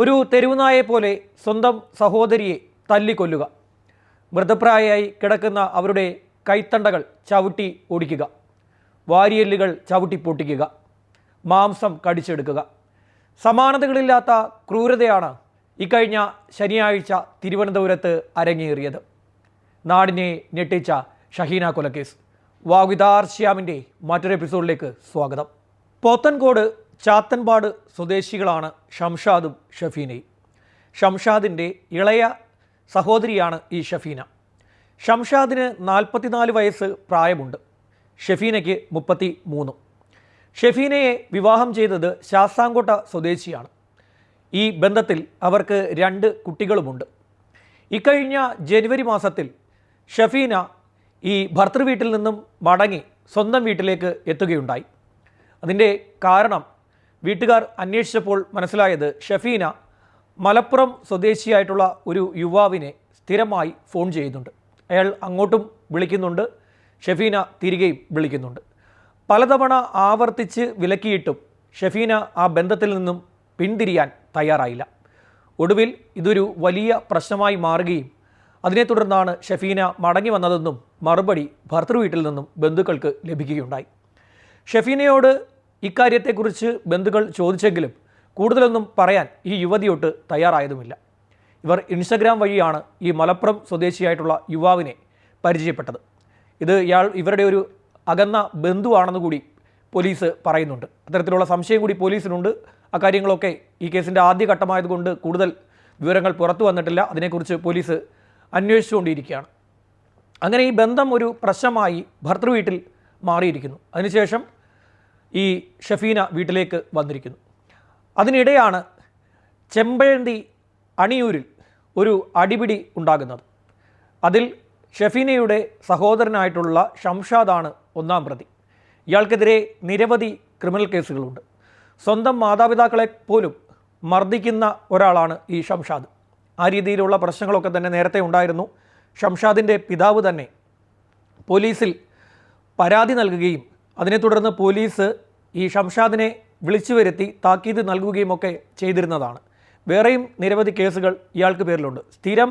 ഒരു തെരുവുനായെ പോലെ സ്വന്തം സഹോദരിയെ തല്ലിക്കൊല്ലുക. മൃതപ്രായയായി കിടക്കുന്ന അവരുടെ കൈത്തണ്ടകൾ ചവിട്ടി ഓടിക്കുക. വാരിയെല്ലുകൾ ചവിട്ടി പൊട്ടിക്കുക. മാംസം കടിച്ചെടുക്കുക. സമാനതകളില്ലാത്ത ക്രൂരതയാണ് ഇക്കഴിഞ്ഞ ശനിയാഴ്ച തിരുവനന്തപുരത്ത് അരങ്ങേറിയത്. നാടിനെ ഞെട്ടിച്ച ഷഹീന കൊലക്കേസ്. വാഗിദാർ ശ്യാമിന്റെ മറ്റൊരു എപ്പിസോഡിലേക്ക് സ്വാഗതം. പോത്തൻകോട് ചാത്തൻപാട് സ്വദേശികളാണ് ഷംഷാദും ഷഫീനയും. ഷംഷാദിന്റെ ഇളയ സഹോദരിയാണ് ഈ ഷഫീന. ഷംഷാദിന് നാൽപ്പത്തിനാല് വയസ്സ് പ്രായമുണ്ട്. ഷഫീനയ്ക്ക് മുപ്പത്തി മൂന്നും ഷഫീനയെ വിവാഹം ചെയ്തത് ശാസ്താംകോട്ട സ്വദേശിയാണ്. ഈ ബന്ധത്തിൽ അവർക്ക് രണ്ട് കുട്ടികളുമുണ്ട്. ഇക്കഴിഞ്ഞ ജനുവരി മാസത്തിൽ ഷഫീന ഈ ഭർത്തൃവീട്ടിൽ നിന്നും മടങ്ങി സ്വന്തം വീട്ടിലേക്ക് എത്തുകയുണ്ടായി. അതിന്റെ കാരണം വീട്ടുകാർ അന്വേഷിച്ചപ്പോൾ മനസ്സിലായത് ഷഫീന മലപ്പുറം സ്വദേശിയായിട്ടുള്ള ഒരു യുവാവിനെ സ്ഥിരമായി ഫോൺ ചെയ്യുന്നുണ്ട്. അയാൾ അങ്ങോട്ടും വിളിക്കുന്നുണ്ട്. ഷഫീന തിരികെയും വിളിക്കുന്നുണ്ട്. പലതവണ ആവർത്തിച്ച് വിലക്കിയിട്ടും ഷഫീന ആ ബന്ധത്തിൽ നിന്നും പിന്തിരിയാൻ തയ്യാറായില്ല. ഒടുവിൽ ഇതൊരു വലിയ പ്രശ്നമായി മാറുകയും അതിനെ തുടർന്നാണ് ഷഫീന മടങ്ങി വന്നതെന്നും മറുപടി ഭർത്തൃ വീട്ടിൽ നിന്നും ബന്ധുക്കൾക്ക് ലഭിക്കുകയുണ്ടായി. ഷഫീനയോട് ഇക്കാര്യത്തെക്കുറിച്ച് ബന്ധുക്കൾ ചോദിച്ചെങ്കിലും കൂടുതലൊന്നും പറയാൻ ഈ യുവതിയൊട്ട് തയ്യാറായതുമില്ല. ഇവർ ഇൻസ്റ്റഗ്രാം വഴിയാണ് ഈ മലപ്പുറം സ്വദേശിയായിട്ടുള്ള യുവാവിനെ പരിചയപ്പെട്ടത്. ഇത് ഇയാൾ ഇവരുടെ ഒരു അകന്ന ബന്ധുവാണെന്ന് കൂടി പോലീസ് പറയുന്നുണ്ട്. അത്തരത്തിലുള്ള സംശയം കൂടി പോലീസിനുണ്ട്. അക്കാര്യങ്ങളൊക്കെ ഈ കേസിന്റെ ആദ്യഘട്ടമായതുകൊണ്ട് കൂടുതൽ വിവരങ്ങൾ പുറത്തു വന്നിട്ടില്ല. അതിനെക്കുറിച്ച് പോലീസ് അന്വേഷിച്ചുകൊണ്ടിരിക്കുകയാണ്. അങ്ങനെ ഈ ബന്ധം ഒരു പ്രശ്നമായി ഭർത്തൃവീട്ടിൽ മാറിയിരിക്കുന്നു. അതിനുശേഷം ഈ ഷഫീന വീട്ടിലേക്ക് വന്നിരിക്കുന്നു. അതിനിടെയാണ് ചെമ്പഴന്തി അണിയൂരിൽ ഒരു അടിപിടി ഉണ്ടാകുന്നത്. അതിൽ ഷഫീനയുടെ സഹോദരനായിട്ടുള്ള ഷംഷാദാണ് ഒന്നാം പ്രതി. ഇയാൾക്കെതിരെ നിരവധി ക്രിമിനൽ കേസുകളുണ്ട്. സ്വന്തം മാതാപിതാക്കളെ പോലും മർദ്ദിക്കുന്ന ഒരാളാണ് ഈ ഷംഷാദ്. ആ രീതിയിലുള്ള പ്രശ്നങ്ങളൊക്കെ തന്നെ നേരത്തെ ഉണ്ടായിരുന്നു. ഷംഷാദിന്റെ പിതാവ് തന്നെ പോലീസിൽ പരാതി നൽകുകയും അതിനെ തുടർന്ന് പോലീസ് ഈ ഷംഷാദിനെ വിളിച്ചു വരുത്തി താക്കീത് നൽകുകയും ഒക്കെ ചെയ്തിരുന്നതാണ്. വേറെയും നിരവധി കേസുകൾ ഇയാൾക്ക് പേരിലുണ്ട്. സ്ഥിരം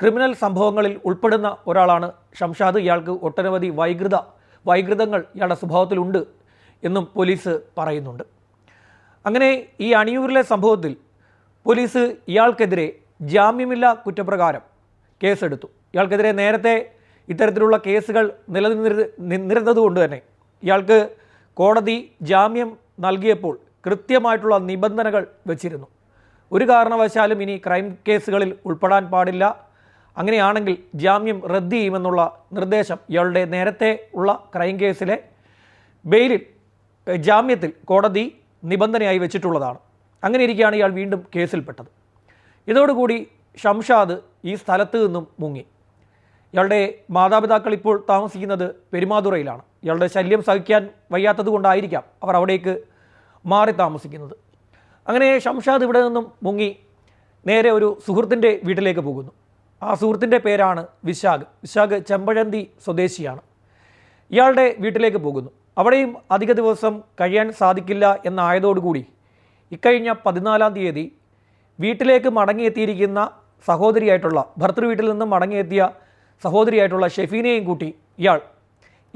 ക്രിമിനൽ സംഭവങ്ങളിൽ ഉൾപ്പെടുന്ന ഒരാളാണ് ഷംഷാദ്. ഇയാൾക്ക് ഒട്ടനവധി വൈകൃത വൈകൃതങ്ങൾ ഇയാളുടെ സ്വഭാവത്തിലുണ്ട് എന്നും പോലീസ് പറയുന്നുണ്ട്. അങ്ങനെ ഈ അണിയൂരിലെ സംഭവത്തിൽ പോലീസ് ഇയാൾക്കെതിരെ ജാമ്യമില്ലാ കുറ്റപ്രകാരം കേസെടുത്തു. ഇയാൾക്കെതിരെ നേരത്തെ ഇത്തരത്തിലുള്ള കേസുകൾ നിലനിന്നിരുന്നതുകൊണ്ട് നിന്നിരുന്നതുകൊണ്ട് തന്നെ ഇയാൾക്ക് കോടതി ജാമ്യം നൽകിയപ്പോൾ കൃത്യമായിട്ടുള്ള നിബന്ധനകൾ വെച്ചിരുന്നു. ഒരു കാരണവശാലും ഇനി ക്രൈം കേസുകളിൽ ഉൾപ്പെടാൻ പാടില്ല. അങ്ങനെയാണെങ്കിൽ ജാമ്യം റദ്ദ് ചെയ്യുമെന്നുള്ള നിർദ്ദേശം ഇയാളുടെ നേരത്തെ ഉള്ള ക്രൈം കേസിലെ ബെയിലിൽ ജാമ്യത്തിൽ കോടതി നിബന്ധനയായി വെച്ചിട്ടുള്ളതാണ്. അങ്ങനെ ഇരിക്കുകയാണ് ഇയാൾ വീണ്ടും കേസിൽപ്പെട്ടത്. ഇതോടുകൂടി ഷംഷാദ് ഈ സ്ഥലത്ത് നിന്നും മുങ്ങി. ഇയാളുടെ മാതാപിതാക്കൾ ഇപ്പോൾ താമസിക്കുന്നത് പെരുമാതുറയിലാണ്. ഇയാളുടെ ശല്യം സഹിക്കാൻ വയ്യാത്തത് കൊണ്ടായിരിക്കാം അവർ അവിടേക്ക് മാറി താമസിക്കുന്നത്. അങ്ങനെ ഷംഷാദ് ഇവിടെ നിന്നും മുങ്ങി നേരെ ഒരു സുഹൃത്തിന്റെ വീട്ടിലേക്ക് പോകുന്നു. ആ സുഹൃത്തിന്റെ പേരാണ് വിശാഖ്. വിശാഖ് ചെമ്പഴന്തി സ്വദേശിയാണ്. ഇയാളുടെ വീട്ടിലേക്ക് പോകുന്നു. അവിടെയും അധിക ദിവസം കഴിയാൻ സാധിക്കില്ല എന്നായതോടുകൂടി ഇക്കഴിഞ്ഞ പതിനാലാം തീയതി വീട്ടിലേക്ക് മടങ്ങിയെത്തിയിരിക്കുന്ന സഹോദരിയായിട്ടുള്ള ഭർത്തൃ വീട്ടിൽ നിന്നും മടങ്ങിയെത്തിയ സഹോദരിയായിട്ടുള്ള ഷെഫീനെയും കൂട്ടി ഇയാൾ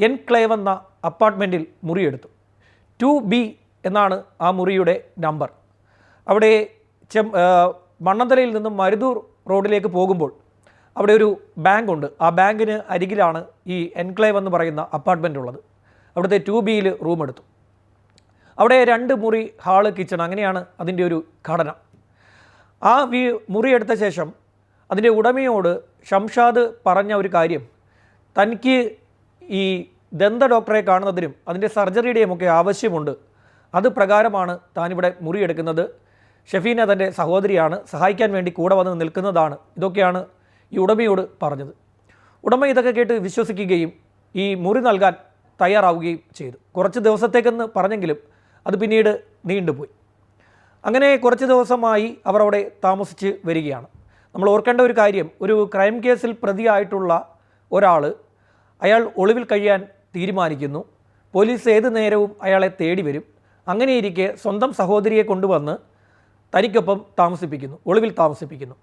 എൻക്ലേവ് എന്ന അപ്പാർട്ട്മെന്റിൽ മുറിയെടുത്തു. ടു ബി എന്നാണ് ആ മുറിയുടെ നമ്പർ. അവിടെ ചെ മണ്ണന്തലയിൽ നിന്നും മരുതൂർ റോഡിലേക്ക് പോകുമ്പോൾ അവിടെ ഒരു ബാങ്ക് ഉണ്ട് ആ ബാങ്കിന് അരികിലാണ് ഈ എൻക്ലേവ് എന്ന് പറയുന്ന അപ്പാർട്ട്മെന്റ് ഉള്ളത്. അവിടുത്തെ ടു ബിയിൽ റൂം എടുത്തു. അവിടെ രണ്ട് മുറി ഹാൾ കിച്ചൺ അങ്ങനെയാണ് അതിന്റെ ഒരു ഘടന. ആ വീ മുറി എടുത്ത ശേഷം അതിന്റെ ഉടമയോട് ഷംഷാദ് പറഞ്ഞ ഒരു കാര്യം. തനിക്ക് ഈ ദന്ത ഡോക്ടറെ കാണുന്നതിനും അതിന്റെ സർജറിയുടെയും ഒക്കെ ആവശ്യമുണ്ട്. അത് പ്രകാരമാണ് താനിവിടെ മുറിയെടുക്കുന്നത്. ഷെഫീന തന്റെ സഹോദരിയാണ്. സഹായിക്കാൻ വേണ്ടി കൂടെ വന്ന് നിൽക്കുന്നതാണ്. ഇതൊക്കെയാണ് ഈ ഉടമയോട് പറഞ്ഞത്. ഉടമ ഇതൊക്കെ കേട്ട് വിശ്വസിക്കുകയും ഈ മുറി നൽകാൻ തയ്യാറാവുകയും ചെയ്തു. കുറച്ച് ദിവസത്തേക്കെന്ന് പറഞ്ഞെങ്കിലും അത് പിന്നീട് നീണ്ടുപോയി. അങ്ങനെ കുറച്ച് ദിവസമായി അവർ അവിടെ താമസിച്ച് വരികയാണ്. നമ്മൾ ഓർക്കേണ്ട ഒരു കാര്യം ഒരു ക്രൈം കേസിൽ പ്രതിയായിട്ടുള്ള ഒരാൾ അയാൾ ഒളിവിൽ കഴിയാൻ തീരുമാനിക്കുന്നു. പോലീസ് ഏത് നേരവും അയാളെ തേടി വരും. അങ്ങനെയിരിക്കെ സ്വന്തം സഹോദരിയെ കൊണ്ടുവന്ന് തനിക്കൊപ്പം താമസിപ്പിക്കുന്നു ഒളിവിൽ താമസിപ്പിക്കുന്നു.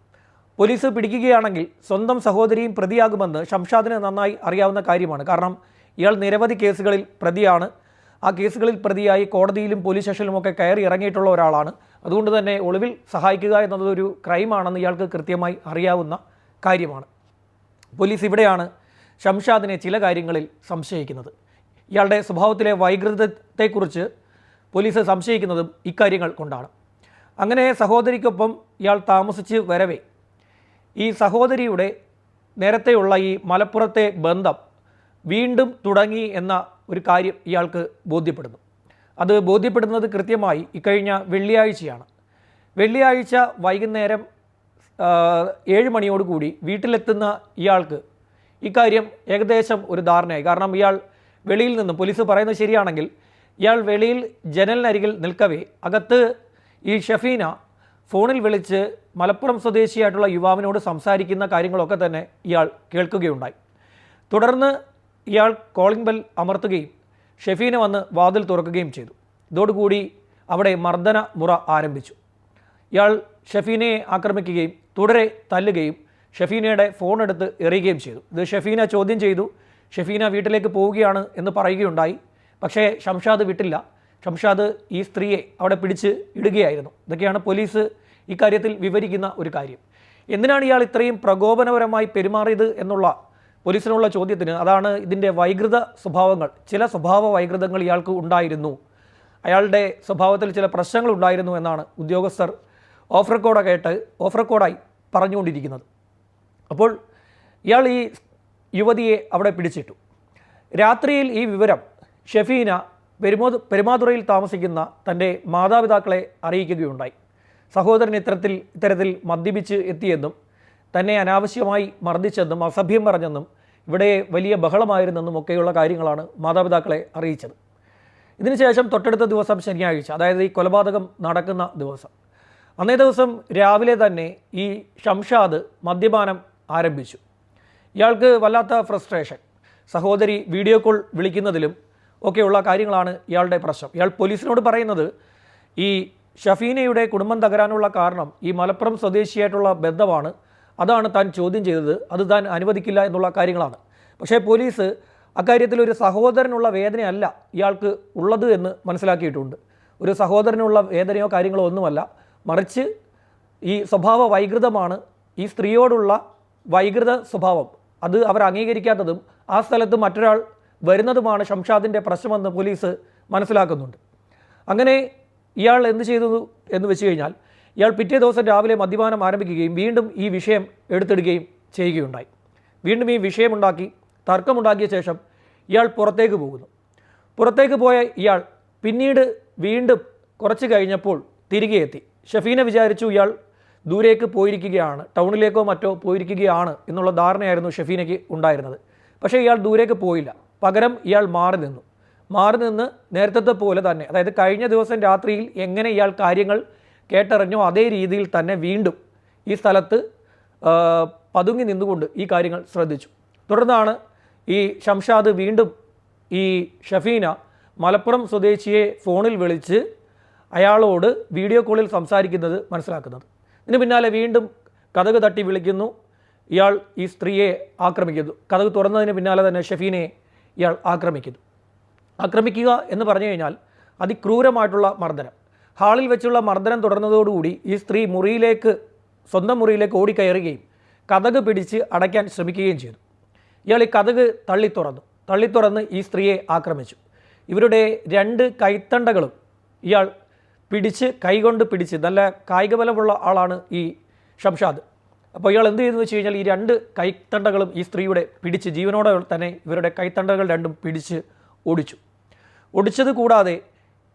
പോലീസ് പിടിക്കുകയാണെങ്കിൽ സ്വന്തം സഹോദരിയും പ്രതിയാകുമെന്ന് ഷംഷാദിന് നന്നായി അറിയാവുന്ന കാര്യമാണ്. കാരണം ഇയാൾ നിരവധി കേസുകളിൽ പ്രതിയാണ്. ആ കേസുകളിൽ പ്രതിയായി കോടതിയിലും പോലീസ് സ്റ്റേഷനിലുമൊക്കെ കയറി ഇറങ്ങിയിട്ടുള്ള ഒരാളാണ്. അതുകൊണ്ട് തന്നെ ഒളിവിൽ സഹായിക്കുക എന്നത് ഒരു ക്രൈമാണെന്ന് ഇയാൾക്ക് കൃത്യമായി അറിയാവുന്ന കാര്യമാണ്. പോലീസ് ഇവിടെയാണ് ഷംഷാദിനെ ചില കാര്യങ്ങളിൽ സംശയിക്കുന്നത്. ഇയാളുടെ സ്വഭാവത്തിലെ വൈകൃതത്തെക്കുറിച്ച് പോലീസ് സംശയിക്കുന്നതും ഇക്കാര്യങ്ങൾ കൊണ്ടാണ്. അങ്ങനെ സഹോദരിക്കൊപ്പം ഇയാൾ താമസിച്ച് വരവേ. ഈ സഹോദരിയുടെ നേരത്തെയുള്ള ഈ മലപ്പുറത്തെ ബന്ധം വീണ്ടും തുടങ്ങി എന്ന ഒരു കാര്യം ഇയാൾക്ക് ബോധ്യപ്പെടുന്നു. അത് ബോധ്യപ്പെടുന്നത് കൃത്യമായി ഇക്കഴിഞ്ഞ വെള്ളിയാഴ്ചയാണ്. വെള്ളിയാഴ്ച വൈകുന്നേരം ഏഴ് മണിയോടുകൂടി വീട്ടിലെത്തുന്ന ഇയാൾക്ക് ഇക്കാര്യം ഏകദേശം ഒരു ധാരണയായി. കാരണം ഇയാൾ വെളിയിൽ നിന്നും പോലീസ് പറയുന്നത് ശരിയാണെങ്കിൽ ഇയാൾ വെളിയിൽ ജനലിനരികിൽ നിൽക്കവേ. അകത്ത് ഈ ഷഫീന ഫോണിൽ വിളിച്ച് മലപ്പുറം സ്വദേശിയായിട്ടുള്ള യുവാവിനോട് സംസാരിക്കുന്ന കാര്യങ്ങളൊക്കെ തന്നെ ഇയാൾ കേൾക്കുകയുണ്ടായി. തുടർന്ന് ഇയാൾ കോളിംഗ് ബെൽ അമർത്തുകയും ഷെഫീന വന്ന് വാതിൽ തുറക്കുകയും ചെയ്തു. ഇതോടുകൂടി അവിടെ മർദ്ദന മുറ ആരംഭിച്ചു. ഇയാൾ ഷെഫീനയെ ആക്രമിക്കുകയും തുടരെ തല്ലുകയും ഷെഫീനയുടെ ഫോൺ എടുത്ത് എറിയുകയും ചെയ്തു. ഇത് ഷെഫീന ചോദ്യം ചെയ്തു. ഷെഫീന വീട്ടിലേക്ക് പോവുകയാണ് എന്ന് പറയുകയുണ്ടായി. പക്ഷേ ഷംഷാദ് വിട്ടില്ല. ഷംഷാദ് ഈ സ്ത്രീയെ അവിടെ പിടിച്ച് ഇടുകയായിരുന്നു. ഇതൊക്കെയാണ് പോലീസ് ഇക്കാര്യത്തിൽ വിവരിക്കുന്ന ഒരു കാര്യം. എന്തിനാണ് ഇയാൾ ഇത്രയും പ്രകോപനപരമായി പെരുമാറിയത് എന്നുള്ള പോലീസിനുള്ള ചോദ്യത്തിന് അതാണ് ഇതിന്റെ വൈകൃത സ്വഭാവങ്ങൾ. ചില സ്വഭാവ വൈകൃതങ്ങൾ ഇയാൾക്ക് ഉണ്ടായിരുന്നു. അയാളുടെ സ്വഭാവത്തിൽ ചില പ്രശ്നങ്ങൾ ഉണ്ടായിരുന്നു എന്നാണ് ഉദ്യോഗസ്ഥർ ഓഫ് റെക്കോർഡൊക്കെ ആയിട്ട് ഓഫ് റെക്കോർഡായി പറഞ്ഞുകൊണ്ടിരിക്കുന്നത്. അപ്പോൾ ഇയാൾ ഈ യുവതിയെ അവിടെ പിടിച്ചിട്ടു. രാത്രിയിൽ ഈ വിവരം ഷെഫീന പെരുമോ പെരുമാതുറയിൽ താമസിക്കുന്ന തന്റെ മാതാപിതാക്കളെ അറിയിക്കുകയുണ്ടായി. സഹോദരൻ ഇത്തരത്തിൽ ഇത്തരത്തിൽ മദ്യപിച്ച് എത്തിയെന്നും തന്നെ അനാവശ്യമായി മർദ്ദിച്ചെന്നും അസഭ്യം പറഞ്ഞെന്നും ഇവിടെ വലിയ ബഹളമായിരുന്നെന്നും ഒക്കെയുള്ള കാര്യങ്ങളാണ് മാതാപിതാക്കളെ അറിയിച്ചത്. ഇതിനുശേഷം തൊട്ടടുത്ത ദിവസം ശനിയാഴ്ച അതായത് ഈ കൊലപാതകം നടക്കുന്ന ദിവസം. അന്നേ ദിവസം രാവിലെ തന്നെ ഈ ഷംഷാദ് മദ്യപാനം ആരംഭിച്ചു. ഇയാൾക്ക് വല്ലാത്ത ഫ്രസ്ട്രേഷൻ. സഹോദരി വീഡിയോ കോൾ വിളിക്കുന്നതിലും ഒക്കെയുള്ള കാര്യങ്ങളാണ് ഇയാളുടെ പ്രശ്നം. ഇയാൾ പോലീസിനോട് പറയുന്നത് ഈ ഷഫീനയുടെ കുടുംബം തകരാനുള്ള കാരണം ഈ മലപ്പുറം സ്വദേശിയായിട്ടുള്ള ബന്ധമാണ് അതാണ് താൻ ചോദ്യം ചെയ്തത്. അത് താൻ അനുവദിക്കില്ല എന്നുള്ള കാര്യങ്ങളാണ്. പക്ഷേ പോലീസ് അക്കാര്യത്തിൽ ഒരു സഹോദരനുള്ള വേദനയല്ല ഇയാൾക്ക് ഉള്ളത് എന്ന് മനസ്സിലാക്കിയിട്ടുണ്ട്. ഒരു സഹോദരനുള്ള വേദനയോ കാര്യങ്ങളോ ഒന്നുമല്ല. മറിച്ച് ഈ സ്വഭാവ വൈകൃതമാണ് ഈ സ്ത്രീയോടുള്ള വൈകൃത സ്വഭാവം. അത് അവർ അംഗീകരിക്കാത്തതും ആ സ്ഥലത്ത് മറ്റൊരാൾ വരുന്നതുമാണ് ഷംഷാദിന്റെ പ്രശ്നമെന്ന് പോലീസ് മനസ്സിലാക്കുന്നുണ്ട്. അങ്ങനെ ഇയാൾ എന്ത് ചെയ്തു എന്ന് വെച്ച് കഴിഞ്ഞാൽ ഇയാൾ പിറ്റേ ദിവസം രാവിലെ മദ്യപാനം ആരംഭിക്കുകയും വീണ്ടും ഈ വിഷയം എടുത്തിടുകയും ചെയ്യുകയുണ്ടായി. വീണ്ടും ഈ വിഷയമുണ്ടാക്കി തർക്കമുണ്ടാക്കിയ ശേഷം ഇയാൾ പുറത്തേക്ക് പോകുന്നു. പുറത്തേക്ക് പോയ ഇയാൾ പിന്നീട് വീണ്ടും കുറച്ച് കഴിഞ്ഞപ്പോൾ തിരികെ എത്തി. ഷഫീനെ വിചാരിച്ചു ഇയാൾ ദൂരേക്ക് പോയിരിക്കുകയാണ് ടൗണിലേക്കോ മറ്റോ പോയിരിക്കുകയാണ് എന്നുള്ള ധാരണയായിരുന്നു ഷഫീനയ്ക്ക് ഉണ്ടായിരുന്നത്. പക്ഷേ ഇയാൾ ദൂരേക്ക് പോയില്ല. പകരം ഇയാൾ മാറി നിന്നു. മാറി നിന്ന് നേരത്തെ പോലെ തന്നെ അതായത് കഴിഞ്ഞ ദിവസം രാത്രിയിൽ എങ്ങനെ ഇയാൾ കാര്യങ്ങൾ കേട്ടറിഞ്ഞോ അതേ രീതിയിൽ തന്നെ വീണ്ടും ഈ സ്ഥലത്ത് പതുങ്ങി നിന്നുകൊണ്ട് ഈ കാര്യങ്ങൾ ശ്രദ്ധിച്ചു. തുടർന്നാണ് ഈ ഷംഷാദ് വീണ്ടും ഈ ഷഫീന മലപ്പുറം സ്വദേശിയെ ഫോണിൽ വിളിച്ച് അയാളോട് വീഡിയോ കോളിൽ സംസാരിക്കുന്നത് മനസ്സിലാക്കുന്നത്. ഇതിന് പിന്നാലെ വീണ്ടും കഥക് തട്ടി വിളിക്കുന്നു. ഇയാൾ ഈ സ്ത്രീയെ ആക്രമിക്കുന്നു. കഥക് തുറന്നതിന് പിന്നാലെ തന്നെ ഷഫീനെ ഇയാൾ ആക്രമിക്കുന്നു. ആക്രമിക്കുക എന്ന് പറഞ്ഞു കഴിഞ്ഞാൽ അതിക്രൂരമായിട്ടുള്ള മർദ്ദനം. ഹാളിൽ വെച്ചുള്ള മർദ്ദനം തുടർന്നതോടുകൂടി ഈ സ്ത്രീ മുറിയിലേക്ക് സ്വന്തം മുറിയിലേക്ക് ഓടിക്കയറുകയും കഥക് പിടിച്ച് അടയ്ക്കാൻ ശ്രമിക്കുകയും ചെയ്തു. ഇയാൾ ഈ കഥക് തള്ളി തുറന്നു. തള്ളി തുറന്ന് ഈ സ്ത്രീയെ ആക്രമിച്ചു. ഇവരുടെ രണ്ട് കൈത്തണ്ടകളും ഇയാൾ പിടിച്ച് കൈകൊണ്ട് പിടിച്ച് നല്ല കായികബലമുള്ള ആളാണ് ഈ ഷംഷാദ്. അപ്പോൾ ഇയാൾ എന്ത് ചെയ്തെന്ന് വെച്ച് കഴിഞ്ഞാൽ ഈ രണ്ട് കൈത്തണ്ടകളും ഈ സ്ത്രീയുടെ പിടിച്ച് ജീവനോടെ തന്നെ ഇവരുടെ കൈത്തണ്ടകൾ രണ്ടും പിടിച്ച് ഓടിച്ചു. ഒടിച്ചത് കൂടാതെ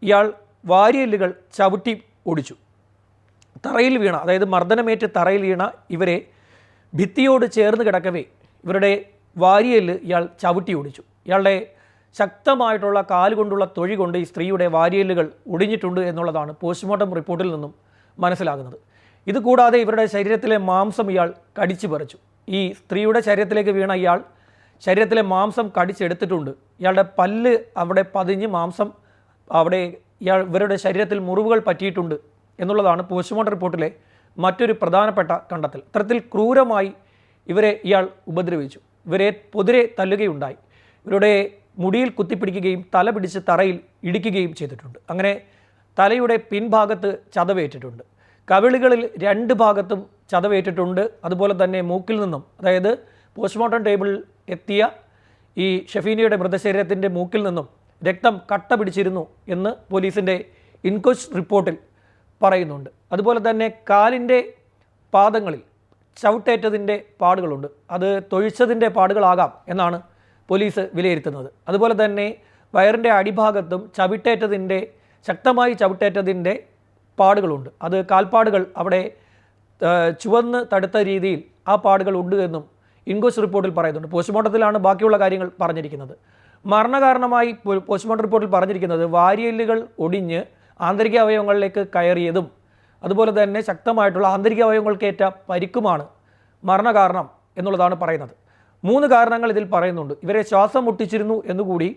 ഇയാൾ വാരിയല്ലുകൾ ചവിട്ടി ഓടിച്ചു. തറയിൽ വീണ അതായത് മർദ്ദനമേറ്റ് തറയിൽ വീണ ഇവരെ ഭിത്തിയോട് ചേർന്ന് കിടക്കവേ ഇവരുടെ വാരിയൽ ഇയാൾ ചവിട്ടി ഓടിച്ചു. ഇയാളുടെ ശക്തമായിട്ടുള്ള കാലുകൊണ്ടുള്ള തൊഴി കൊണ്ട് ഈ സ്ത്രീയുടെ വാരിയല്ലുകൾ ഒടിഞ്ഞിട്ടുണ്ട് എന്നുള്ളതാണ് പോസ്റ്റ്മോർട്ടം റിപ്പോർട്ടിൽ നിന്നും മനസ്സിലാകുന്നത്. ഇതുകൂടാതെ ഇവരുടെ ശരീരത്തിലെ മാംസം ഇയാൾ കടിച്ചു പറിച്ചു. ഈ സ്ത്രീയുടെ ശരീരത്തിലേക്ക് വീണ ഇയാൾ ശരീരത്തിലെ മാംസം കടിച്ചെടുത്തിട്ടുണ്ട്. ഇയാളുടെ പല്ല് അവിടെ പതിഞ്ഞ് മാംസം അവിടെ ഇയാൾ ഇവരുടെ ശരീരത്തിൽ മുറിവുകൾ പറ്റിയിട്ടുണ്ട് എന്നുള്ളതാണ് പോസ്റ്റ്മോർട്ടം റിപ്പോർട്ടിലെ മറ്റൊരു പ്രധാനപ്പെട്ട കണ്ടെത്തൽ. ഇത്തരത്തിൽ ക്രൂരമായി ഇവരെ ഇയാൾ ഉപദ്രവിച്ചു. ഇവരെ പൊതിരെ തല്ലുകയുണ്ടായി. ഇവരുടെ മുടിയിൽ കുത്തിപ്പിടിക്കുകയും തല പിടിച്ച് തറയിൽ ഇടിക്കുകയും ചെയ്തിട്ടുണ്ട്. അങ്ങനെ തലയുടെ പിൻഭാഗത്ത് ചതവേറ്റിട്ടുണ്ട്. കവിളുകളിൽ രണ്ട് ഭാഗത്തും ചതവേറ്റിട്ടുണ്ട്. അതുപോലെ തന്നെ മൂക്കിൽ നിന്നും അതായത് പോസ്റ്റ്മോർട്ടം ടേബിളിൽ എത്തിയ ഈ ഷഫീനയുടെ മൃതശരീരത്തിന്റെ മൂക്കിൽ നിന്നും രക്തം കട്ട പിടിച്ചിരുന്നു എന്ന് പോലീസിന്റെ ഇൻക്വസ്റ്റ് റിപ്പോർട്ടിൽ പറയുന്നുണ്ട്. അതുപോലെ തന്നെ കാലിന്റെ പാദങ്ങളിൽ ചവിട്ടേറ്റതിന്റെ പാടുകളുണ്ട്. അത് തൊഴിച്ചതിന്റെ പാടുകളാകാം എന്നാണ് പോലീസ് വിലയിരുത്തുന്നത്. അതുപോലെ തന്നെ വയറിന്റെ അടിഭാഗത്തും ചവിട്ടേറ്റതിന്റെ ശക്തമായി ചവിട്ടേറ്റതിന്റെ പാടുകളുണ്ട്. അത് കാൽപ്പാടുകൾ അവിടെ ചുവന്ന് തടുത്ത രീതിയിൽ ആ പാടുകൾ ഉണ്ട് എന്നും ഇൻക്വസ്റ്റ് റിപ്പോർട്ടിൽ പറയുന്നുണ്ട്. പോസ്റ്റ്മോർട്ടത്തിലാണ് ബാക്കിയുള്ള കാര്യങ്ങൾ പറഞ്ഞിരിക്കുന്നത്. മരണകാരണമായി കാരണമായി പോസ്റ്റ്മോർട്ടം റിപ്പോർട്ടിൽ പറഞ്ഞിരിക്കുന്നത് വാരിയല്ലുകൾ ഒടിഞ്ഞ് ആന്തരിക അവയവങ്ങളിലേക്ക് കയറിയതും അതുപോലെ തന്നെ ശക്തമായിട്ടുള്ള ആന്തരിക അവയവങ്ങൾക്കേറ്റ പരിക്കുമാണ് മരണകാരണം എന്നുള്ളതാണ് പറയുന്നത്. മൂന്ന് കാരണങ്ങൾ ഇതിൽ പറയുന്നുണ്ട്. ഇവരെ ശ്വാസം മുട്ടിച്ചിരുന്നു എന്നുകൂടി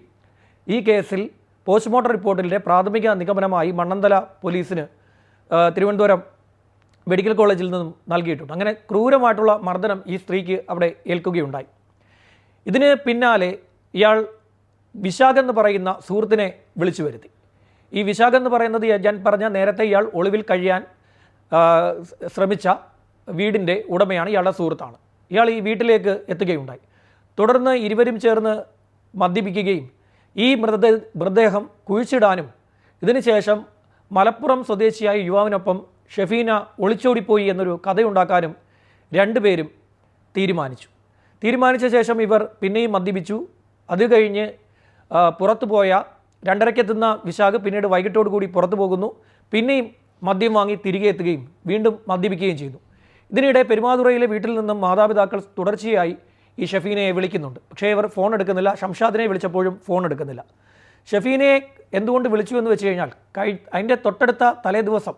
ഈ കേസിൽ പോസ്റ്റ്മോർട്ടം റിപ്പോർട്ടിലെ പ്രാഥമിക നിഗമനമായി മണ്ണന്തല പോലീസിന് തിരുവനന്തപുരം മെഡിക്കൽ കോളേജിൽ നിന്നും നൽകിയിട്ടുണ്ട്. അങ്ങനെ ക്രൂരമായിട്ടുള്ള മർദ്ദനം ഈ സ്ത്രീക്ക് അവിടെ ഏൽക്കുകയുണ്ടായി. ഇതിന് പിന്നാലെ ഇയാൾ വിശാഖ് എന്ന് പറയുന്ന സുഹൃത്തിനെ വിളിച്ചു വരുത്തി. ഈ വിശാഖ് എന്ന് പറയുന്നത് ഞാൻ പറഞ്ഞ നേരത്തെ ഇയാൾ ഒളിവിൽ കഴിയാൻ ശ്രമിച്ച വീടിന്റെ ഉടമയാണ് ഇയാളുടെ സുഹൃത്താണ്. ഇയാൾ ഈ വീട്ടിലേക്ക് എത്തുകയുണ്ടായി. തുടർന്ന് ഇരുവരും ചേർന്ന് മദ്യപിക്കുകയും ഈ മൃത മൃതദേഹം കുഴിച്ചിടാനും ഇതിനുശേഷം മലപ്പുറം സ്വദേശിയായ യുവാവിനൊപ്പം ഷെഫീന ഒളിച്ചോടിപ്പോയി എന്നൊരു കഥയുണ്ടാക്കാനും രണ്ടുപേരും തീരുമാനിച്ചു. തീരുമാനിച്ച ശേഷം ഇവർ പിന്നെയും മദ്യപിച്ചു. അത് കഴിഞ്ഞ് പുറത്തു പോയ രണ്ടരയ്ക്കെത്തുന്ന വിശാഖ് പിന്നീട് വൈകിട്ടോടു കൂടി പുറത്തു പോകുന്നു. പിന്നെയും മദ്യം വാങ്ങി തിരികെ എത്തുകയും വീണ്ടും മദ്യപിക്കുകയും ചെയ്തു ഇതിനിടെ പെരുമാതുറയിലെ വീട്ടിൽ നിന്നും മാതാപിതാക്കൾ തുടർച്ചയായി ഈ ഷഫീനയെ വിളിക്കുന്നുണ്ട്. പക്ഷേ ഇവർ ഫോൺ എടുക്കുന്നില്ല. ഷംഷാദിനെ വിളിച്ചപ്പോഴും ഫോൺ എടുക്കുന്നില്ല. ഷഫീനയെ എന്തുകൊണ്ട് വിളിച്ചു എന്ന് വെച്ച് കഴിഞ്ഞാൽ കഴി അതിന്റെ തൊട്ടടുത്ത തലേ ദിവസം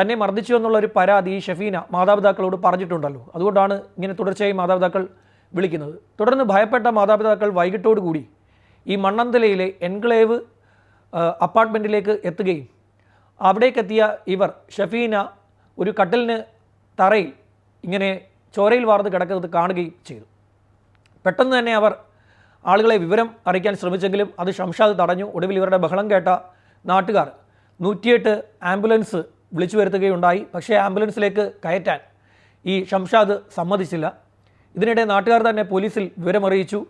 തന്നെ മർദ്ദിച്ചു എന്നുള്ള ഒരു പരാതി ഈ ഷഫീന മാതാപിതാക്കളോട് പറഞ്ഞിട്ടുണ്ടല്ലോ. അതുകൊണ്ടാണ് ഇങ്ങനെ തുടർച്ചയായി മാതാപിതാക്കൾ വിളിക്കുന്നത്. തുടർന്ന് ഭയപ്പെട്ട മാതാപിതാക്കൾ വൈകിട്ടോടുകൂടി ഈ മണ്ണന്തലയിലെ എൻക്ലേവ് അപ്പാർട്ട്മെന്റിലേക്ക് എത്തുകയും അവിടേക്കെത്തിയ ഇവർ ഷഫീന ഒരു കട്ടിലിന് തറയിൽ ഇങ്ങനെ ചോരയിൽ വാർന്ന് കിടക്കുന്നത് കാണുകയും ചെയ്തു. പെട്ടെന്ന് തന്നെ അവർ ആളുകളെ വിവരം അറിയിക്കാൻ ശ്രമിച്ചെങ്കിലും അത് ശംഷാദ് തടഞ്ഞു. ഒടുവിൽ ഇവരുടെ ബഹളം കേട്ട നാട്ടുകാർ നൂറ്റിയെട്ട് ആംബുലൻസ് വിളിച്ചു വരുത്തുകയുണ്ടായി. പക്ഷേ ആംബുലൻസിലേക്ക് കയറ്റാൻ ഈ ഷംഷാദ് സമ്മതിച്ചില്ല. ഇതിനിടെ നാട്ടുകാർ തന്നെ പോലീസിൽ വിവരമറിയിച്ചു.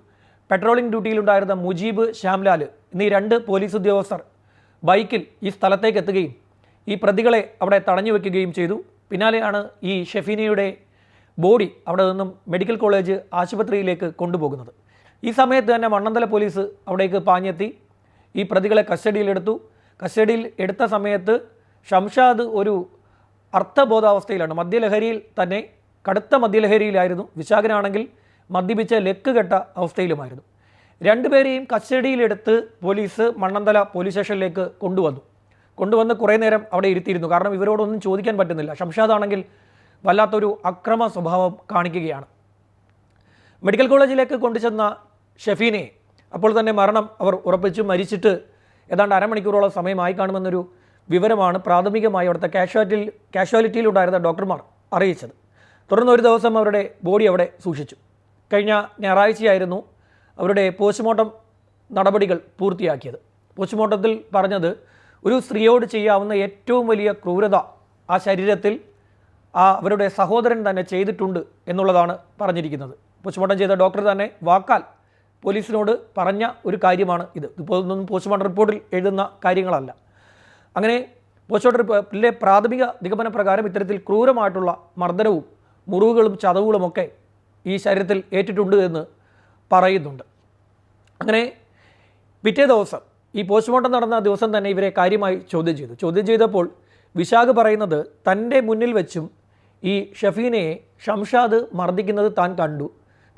പെട്രോളിംഗ് ഡ്യൂട്ടിയിലുണ്ടായിരുന്ന മുജീബ് ശ്യാംലാൽ എന്നീ രണ്ട് പോലീസ് ഉദ്യോഗസ്ഥർ ബൈക്കിൽ ഈ സ്ഥലത്തേക്ക് എത്തുകയും ഈ പ്രതികളെ അവിടെ തടഞ്ഞു വെക്കുകയും ചെയ്തു. പിന്നാലെയാണ് ഈ ഷെഫീനയുടെ ബോഡി അവിടെ നിന്നും മെഡിക്കൽ കോളേജ് ആശുപത്രിയിലേക്ക് കൊണ്ടുപോകുന്നത്. ഈ സമയത്ത് തന്നെ മണ്ണന്തല പോലീസ് അവിടേക്ക് പാഞ്ഞെത്തി. ഈ പ്രതികളെ കസ്റ്റഡിയിലെടുത്തു കസ്റ്റഡിയിൽ എടുത്ത സമയത്ത് ഷംഷാദ് ഒരു അർത്ഥബോധാവസ്ഥയിലാണ് മദ്യലഹരിയിൽ തന്നെ കടുത്ത മദ്യലഹരിയിലായിരുന്നു. വിശാഖനാണെങ്കിൽ മദ്യപിച്ച ലെക്ക് കെട്ട അവസ്ഥയിലുമായിരുന്നു. രണ്ടുപേരെയും കസ്റ്റഡിയിലെടുത്ത് പോലീസ് മണ്ണന്തല പോലീസ് സ്റ്റേഷനിലേക്ക് കൊണ്ടുവന്നു. കൊണ്ടുവന്ന് കുറേ നേരം അവിടെ ഇരുത്തിയിരുന്നു. കാരണം ഇവരോടൊന്നും ചോദിക്കാൻ പറ്റുന്നില്ല. ഷംഷാദ് ആണെങ്കിൽ വല്ലാത്തൊരു അക്രമ സ്വഭാവം കാണിക്കുകയാണ്. മെഡിക്കൽ കോളേജിലേക്ക് കൊണ്ടുചെന്ന ഷെഫീനെ അപ്പോൾ തന്നെ മരണം അവർ ഉറപ്പിച്ചു. മരിച്ചിട്ട് ഏതാണ്ട് അരമണിക്കൂറോളം സമയമായി കാണുമെന്നൊരു വിവരമാണ് പ്രാഥമികമായി അവിടുത്തെ കാഷ്വാലിറ്റിയിൽ കാഷ്വാലിറ്റിയിലുണ്ടായിരുന്ന ഡോക്ടർമാർ അറിയിച്ചത്. തുടർന്ന് ഒരു ദിവസം അവരുടെ ബോഡി അവിടെ സൂക്ഷിച്ചു. കഴിഞ്ഞ ഞായറാഴ്ചയായിരുന്നു അവരുടെ പോസ്റ്റ്മോർട്ടം നടപടികൾ പൂർത്തിയാക്കിയത്. പോസ്റ്റ്മോർട്ടത്തിൽ പറഞ്ഞത് ഒരു സ്ത്രീയോട് ചെയ്യാവുന്ന ഏറ്റവും വലിയ ക്രൂരത ആ ശരീരത്തിൽ ആ അവരുടെ സഹോദരൻ തന്നെ ചെയ്തിട്ടുണ്ട് എന്നുള്ളതാണ് പറഞ്ഞിരിക്കുന്നത്. പോസ്റ്റ്മോർട്ടം ചെയ്ത ഡോക്ടർ തന്നെ വാക്കാൽ പോലീസിനോട് പറഞ്ഞ ഒരു കാര്യമാണ് ഇത്. ഇപ്പോൾ ഒന്നും പോസ്റ്റ്മോർട്ടം റിപ്പോർട്ടിൽ എഴുതുന്ന കാര്യങ്ങളല്ല. അങ്ങനെ പോസ്റ്റ്മോർട്ടം റിപ്പോർട്ടിലെ പ്രാഥമിക നിഗമന പ്രകാരം ഇത്തരത്തിൽ ക്രൂരമായിട്ടുള്ള മർദ്ദനവും മുറിവുകളും ചതവുകളുമൊക്കെ ഈ ശരീരത്തിൽ ഏറ്റിട്ടുണ്ട് എന്ന് പറയുന്നുണ്ട്. അങ്ങനെ പിറ്റേ ദിവസം ഈ പോസ്റ്റ്മോർട്ടം നടന്ന ദിവസം തന്നെ ഇവരെ കാര്യമായി ചോദ്യം ചെയ്തു. ചോദ്യം ചെയ്തപ്പോൾ വിശാഖ് പറയുന്നത് തന്റെ മുന്നിൽ വെച്ചും ഈ ഷഫീനയെ ഷംഷാദ് മർദ്ദിക്കുന്നത് താൻ കണ്ടു.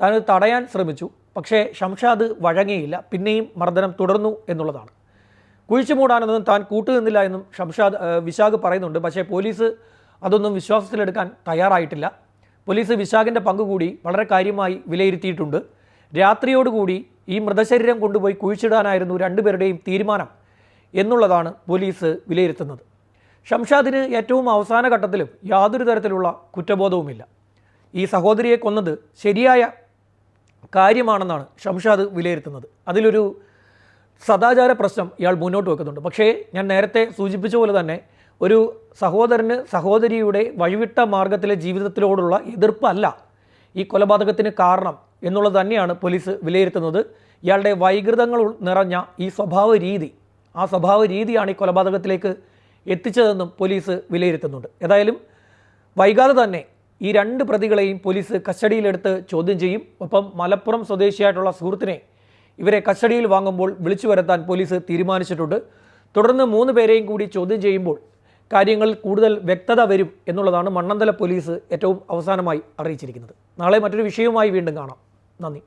താൻ അത് തടയാൻ ശ്രമിച്ചു. പക്ഷേ ഷംഷാദ് വഴങ്ങിയില്ല. പിന്നെയും മർദ്ദനം തുടർന്നു എന്നുള്ളതാണ്. കുഴിച്ചു മൂടാനൊന്നും താൻ കൂട്ടുനിന്നില്ല എന്നും ഷംഷാദ് വിശാഖ് പറയുന്നുണ്ട്. പക്ഷേ പോലീസ് അതൊന്നും വിശ്വാസത്തിലെടുക്കാൻ തയ്യാറായിട്ടില്ല. പോലീസ് വിശാഖിന്റെ പങ്കുകൂടി വളരെ കാര്യമായി വിലയിരുത്തിയിട്ടുണ്ട്. രാത്രിയോടുകൂടി ഈ മൃതശരീരം കൊണ്ടുപോയി കുഴിച്ചിടാനായിരുന്നു രണ്ടുപേരുടെയും തീരുമാനം എന്നുള്ളതാണ് പോലീസ് വിലയിരുത്തുന്നത്. ഷംഷാദിന് ഏറ്റവും അവസാന ഘട്ടത്തിലും യാതൊരു തരത്തിലുള്ള കുറ്റബോധവുമില്ല. ഈ സഹോദരിയെ കൊന്നത് ശരിയായ കാര്യമാണെന്നാണ് ഷംഷാദ് വിലയിരുത്തുന്നത്. അതിലൊരു സദാചാര പ്രശ്നം ഇയാൾ മുന്നോട്ട് വെക്കുന്നുണ്ട്. പക്ഷേ ഞാൻ നേരത്തെ സൂചിപ്പിച്ച പോലെ തന്നെ ഒരു സഹോദരന് സഹോദരിയുടെ വഴിവിട്ട മാർഗത്തിലെ ജീവിതത്തിലോടുള്ള എതിർപ്പല്ല ഈ കൊലപാതകത്തിന് കാരണം എന്നുള്ളത് തന്നെയാണ് പോലീസ് വിലയിരുത്തുന്നത്. ഇയാളുടെ വൈകൃതങ്ങൾ നിറഞ്ഞ ഈ സ്വഭാവ രീതി ആ സ്വഭാവ രീതിയാണ് ഈ കൊലപാതകത്തിലേക്ക് എത്തിച്ചതെന്നും പോലീസ് വിലയിരുത്തുന്നുണ്ട്. ഏതായാലും വൈകാതെ തന്നെ ഈ രണ്ട് പ്രതികളെയും പോലീസ് കസ്റ്റഡിയിലെടുത്ത് ചോദ്യം ചെയ്യും. ഒപ്പം മലപ്പുറം സ്വദേശിയായിട്ടുള്ള സുഹൃത്തിനെ ഇവരെ കസ്റ്റഡിയിൽ വാങ്ങുമ്പോൾ വിളിച്ചു വരുത്താൻ പോലീസ് തീരുമാനിച്ചിട്ടുണ്ട്. തുടർന്ന് മൂന്ന് പേരെയും കൂടി ചോദ്യം ചെയ്യുമ്പോൾ കാര്യങ്ങൾ കൂടുതൽ വ്യക്തത വരും എന്നുള്ളതാണ് മണ്ണന്തല പോലീസ് ഏറ്റവും അവസാനമായി അറിയിച്ചിരിക്കുന്നത്. നാളെ മറ്റൊരു വിഷയവുമായി വീണ്ടും കാണാം. നന്ദി.